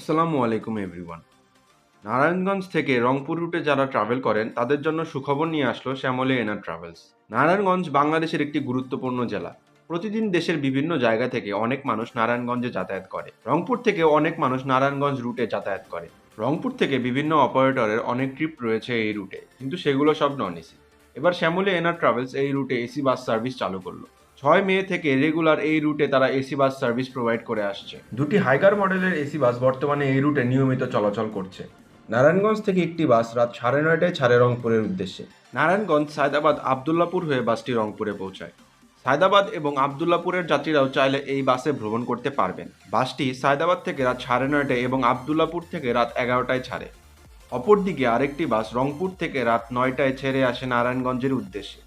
আসসালামু আলাইকুম এভরিওয়ান নারায়ণগঞ্জ থেকে রংপুর রুটে যারা ট্রাভেল করেন, তাদের জন্য সুখবর নিয়ে আসলো শ্যামলে এনার ট্রাভেলস নারায়ণগঞ্জ বাংলাদেশের একটি গুরুত্বপূর্ণ জেলা। প্রতিদিন দেশের বিভিন্ন জায়গা থেকে অনেক মানুষ নারায়ণগঞ্জে যাতায়াত করে। রংপুর থেকে অনেক মানুষ নারায়ণগঞ্জ রুটে যাতায়াত করে। রংপুর থেকে বিভিন্ন অপারেটরের অনেক ট্রিপ রয়েছে এই রুটে কিন্তু সেগুলো সব নন এসি এবার শ্যামলে এনার ট্রাভেলস এই রুটে এসি বাস সার্ভিস চালু করল। ছয় মে থেকে রেগুলার এই রুটে তারা এসি বাস সার্ভিস প্রোভাইড করে আসছে। দুটি হাইগার মডেলের এসি বাস বর্তমানে এই রুটে নিয়মিত চলাচল করছে। নারায়ণগঞ্জ থেকে একটি বাস রাত সাড়ে নয়টায় ছাড়ে রংপুরের উদ্দেশ্যে। নারায়ণগঞ্জ সায়দাবাদ আবদুল্লাপুর হয়ে বাসটি রংপুরে পৌঁছায়। সায়দাবাদ এবং আবদুল্লাপুরের যাত্রীরাও চাইলে এই বাসে ভ্রমণ করতে পারবেন। বাসটি সায়দাবাদ থেকে রাত সাড়ে নয়টায় এবং আবদুল্লাপুর থেকে রাত এগারোটায় ছাড়ে। অপরদিকে আরেকটি বাস রংপুর থেকে রাত নয়টায় ছেড়ে আসে নারায়ণগঞ্জের উদ্দেশ্যে।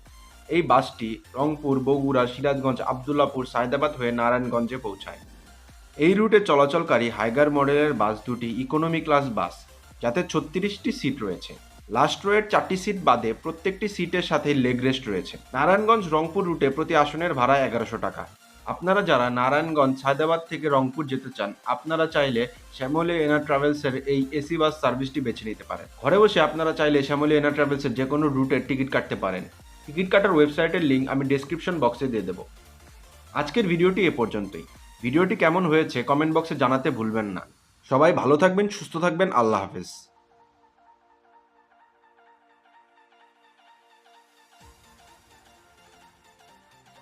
এই বাসটি রংপুর, বগুড়া, সিরাজগঞ্জ, আবদুল্লাপুর, সায়দাবাদ হয়ে নারায়ণগঞ্জে পৌঁছায়। এই রুটে চলাচলকারী হাইগার মডেলের বাস দুটি ইকোনমি ক্লাস বাস, যাতে ছত্রিশটি সিট রয়েছে। লাস্ট রোয়ের চারটি সিট বাদে প্রত্যেকটি সিটের সাথে লেগ রেস্ট রয়েছে। নারায়ণগঞ্জ, রংপুর রুটে প্রতি আসনের ভাড়া এগারোশো টাকা। আপনারা যারা নারায়ণগঞ্জ, সায়দাবাদ থেকে রংপুর যেতে চান, আপনারা চাইলে শ্যামলী এনার ট্রাভেলসের এই এসি বাস সার্ভিসটি বেছে নিতে পারেন। ঘরে বসে আপনারা চাইলে শ্যামলী এনার ট্রাভেলসের যে কোনো রুটের টিকিট কাটতে পারেন। টিকিট কাটার ওয়েবসাইটের লিঙ্ক আমি ডেসক্রিপশন বক্সে দিয়ে দেবো। আজকের ভিডিওটি এ পর্যন্তই। ভিডিওটি কেমন হয়েছে কমেন্ট বক্সে জানাতে ভুলবেন না। সবাই ভালো থাকবেন, সুস্থ থাকবেন, আল্লাহ হাফেজ।